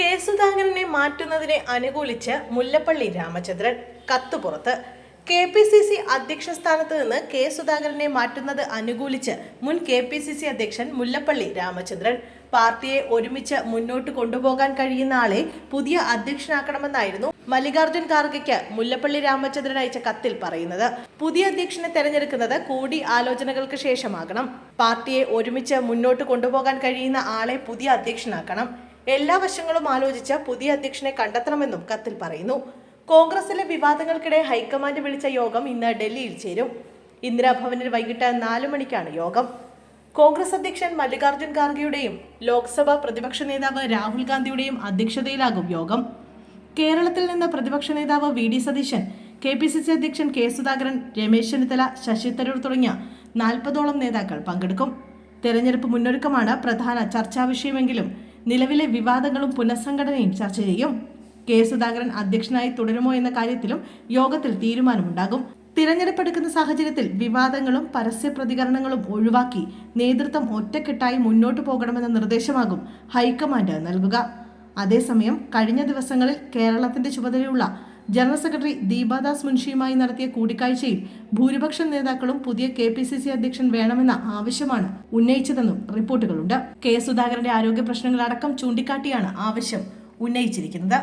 K സുധാകരനെ മാറ്റുന്നതിനെ അനുകൂലിച്ച് മുല്ലപ്പള്ളി രാമചന്ദ്രൻ കത്ത് പുറത്ത് കെ പി സി സി അധ്യക്ഷ സ്ഥാനത്ത് നിന്ന് കെ സുധാകരനെ മാറ്റുന്നത് അനുകൂലിച്ച് മുൻ കെ പി സി സി അധ്യക്ഷൻ മുല്ലപ്പള്ളി രാമചന്ദ്രൻ. പാർട്ടിയെ ഒരുമിച്ച് മുന്നോട്ട് കൊണ്ടുപോകാൻ കഴിയുന്ന ആളെ പുതിയ അധ്യക്ഷനാക്കണമെന്നായിരുന്നു മല്ലികാർജുൻ ഖാർഗെക്ക് മുല്ലപ്പള്ളി രാമചന്ദ്രൻ അയച്ച കത്തിൽ പറയുന്നത്. പുതിയ അധ്യക്ഷനെ തെരഞ്ഞെടുക്കുന്നത് കൂടി ആലോചനകൾക്ക് ശേഷമാകണം. പാർട്ടിയെ ഒരുമിച്ച് മുന്നോട്ട് കൊണ്ടുപോകാൻ കഴിയുന്ന ആളെ പുതിയ അധ്യക്ഷനാക്കണം. എല്ലാ വശങ്ങളും ആലോചിച്ച് പുതിയ അധ്യക്ഷനെ കണ്ടെത്തണമെന്നും കത്തിൽ പറയുന്നു. കോൺഗ്രസിലെ വിവാദങ്ങൾക്കിടെ ഹൈക്കമാൻഡ് വിളിച്ച യോഗം ഇന്ന് ഡൽഹിയിൽ ചേരും. ഇന്ദിരാഭവനിൽ വൈകിട്ട് നാലു മണിക്കാണ് യോഗം. കോൺഗ്രസ് അധ്യക്ഷൻ മല്ലികാർജുൻ ഖാർഗെയുടെയും ലോക്സഭാ പ്രതിപക്ഷ നേതാവ് രാഹുൽ ഗാന്ധിയുടെയും അധ്യക്ഷതയിലാകും യോഗം. കേരളത്തിൽ നിന്ന് പ്രതിപക്ഷ നേതാവ് V D Satheesan K P C C അധ്യക്ഷൻ കെ സുധാകരൻ രമേശ് ചെന്നിത്തല ശശി തരൂർ തുടങ്ങിയ നാൽപ്പതോളം നേതാക്കൾ പങ്കെടുക്കും. തെരഞ്ഞെടുപ്പ് മുന്നൊരുക്കമാണ് പ്രധാന ചർച്ചാ വിഷയമെങ്കിലും നിലവിലെ വിവാദങ്ങളും പുനഃസംഘടനയും ചർച്ച ചെയ്യും. കെ. സുധാകരൻ അധ്യക്ഷനായി തുടരുമോ എന്ന കാര്യത്തിലും യോഗത്തിൽ തീരുമാനമുണ്ടാകും. തിരഞ്ഞെടുപ്പെടുക്കുന്ന സാഹചര്യത്തിൽ വിവാദങ്ങളും പരസ്യ പ്രതികരണങ്ങളും ഒഴിവാക്കി നേതൃത്വം ഒറ്റക്കെട്ടായി മുന്നോട്ടു പോകണമെന്ന നിർദ്ദേശമാകും ഹൈക്കമാൻഡ് നൽകുക. അതേസമയം കഴിഞ്ഞ ദിവസങ്ങളിൽ കേരളത്തിന്റെ ചുമതലയുള്ള ജനറൽ സെക്രട്ടറി ദീപാദാസ് മുൻഷിയുമായി നടത്തിയ കൂടിക്കാഴ്ചയിൽ ഭൂരിപക്ഷം നേതാക്കളും പുതിയ കെ പി സി സി അധ്യക്ഷൻ വേണമെന്ന ആവശ്യമാണ് ഉന്നയിച്ചതെന്നും റിപ്പോർട്ടുകളുണ്ട്. കെ സുധാകരന്റെ ആരോഗ്യ പ്രശ്നങ്ങളടക്കം ചൂണ്ടിക്കാട്ടിയാണ് ആവശ്യം ഉന്നയിച്ചിരിക്കുന്നത്.